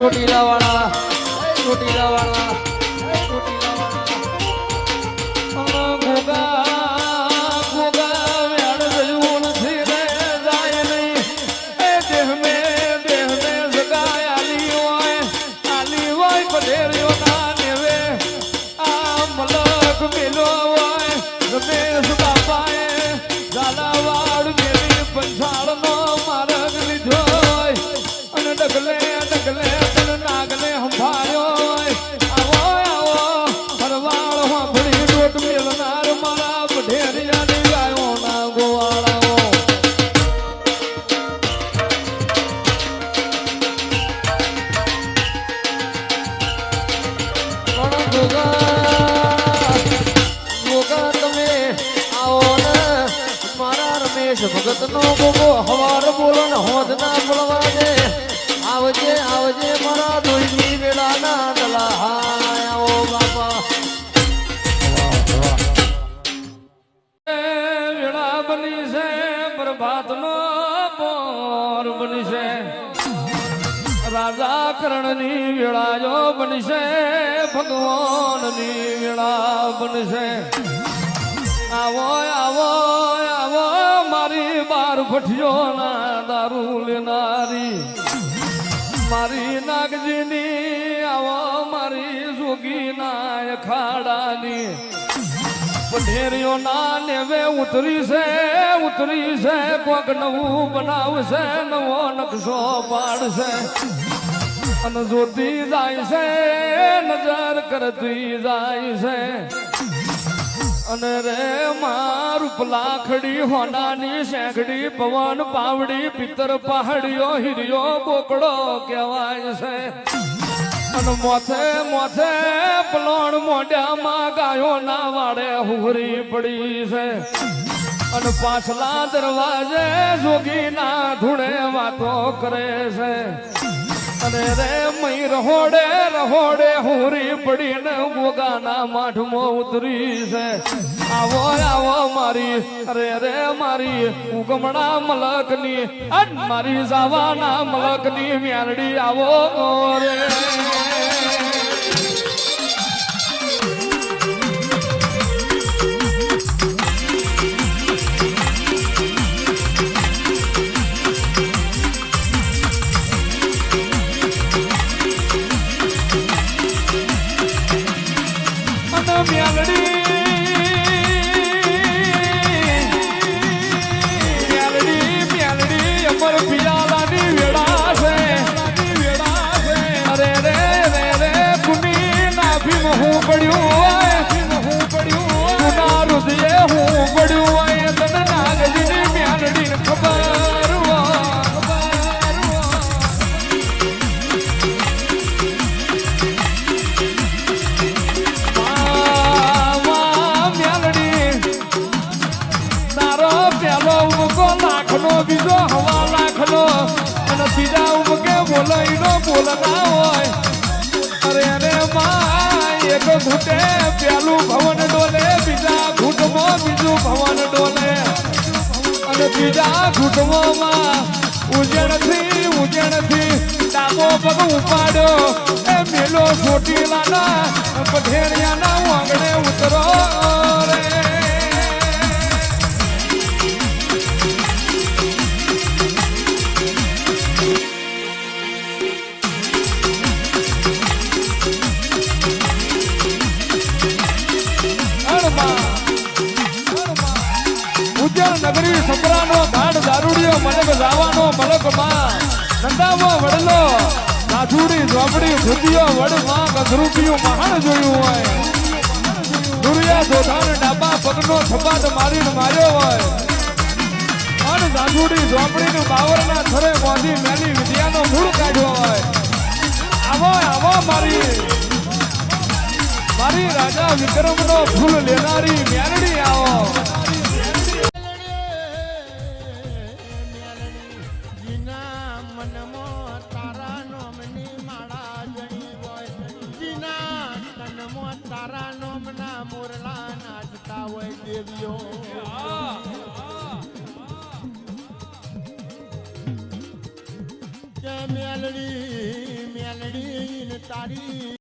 ચોટીલા વાળા ચોટીલા વાળા ભગત નો. ગોગો હવાર બોલો ને હોદ ના બોલવા દે. આવજે આવજે મારા દોઈની વેળા ના દલા હાય આવો બાપા. વેળા બની છે બની છે રાજા કરણની વેળા જો બનશે, ભગવાનની વેળા બનશે. આવો આવો આવો, મારી બાર ભઠિયો ના દારૂ લેનારી. મારી નાગજીની, આવો, મારી જોગી ના અખાડાની પઢેરીઓ ના નેવે ઉતરી છે ઉતરી છે કોક નવું બનાવશે, નવો નકશો પાડશે. અને જોતી જાય છે, નજર કરતી જાય છે. અને રે મારું પલાખડી હોનાની શેખડી પવન પાવડી, પિત્તર પહાડીઓ હિરિયો બોકડો કહેવાય છે. અને મોથે મોથે મોઢામાં ગાયો ના વાડે હુરી પડી છે. અને પાછલા દરવાજે જોગી ના ધૂણે વાતો કરે છે. અને રે મય રહોડે રહોડે હુરી પડીને ગોગાના માઠમાં ઉતરી છે. આવો આવો મારી, અરે રે મારી ઉગમણા મલકની, અન મારી જાવાના મલકની મ્યારડી આવો રે બીજો હવા લાખનો અને સીધા ઉમકે બોલાઈનો બોલતા હોય. અરે અરે માં એક ઘૂટે પેલું ભવન ડોલે, બીજા ઘૂંટમાં બીજું ભવન ડોલે. અને બીજા ઘૂંટમાં ઉજણથી ઉજણથી ડાબો પગ ઉપાડ્યો. એ મેલો ચોટીલાના પઢેરિયાના આંગણે ઉતરો રે. ઉજ્જૈન નગરી સપરાનો ગાઢ દારૂડિયો, મલક જાવાનો મલકમાં, નંદાવો, વડલો નાથુડી ઝોપડી, ભૂતિયો, વડમાં ગધરૂપિયું મહાન જોયું હોય. દુરિયા, ધોધાણ, ડાબા, પગનો થપાટ મારીને માર્યો હોય. અન નાથુડી ઝોપડી નું બાવર ના થરે મોધી મેલી વિદ્યાનો મૂળ કાઢ્યો હોય. આવો આવો મારી. મારી રાજા વિક્રમનો ફૂલ લેનારી મેરડી આવો. તારા નોમના મોરલા નાચતા હોય દેવીઓ મેલડી મેલડી તારી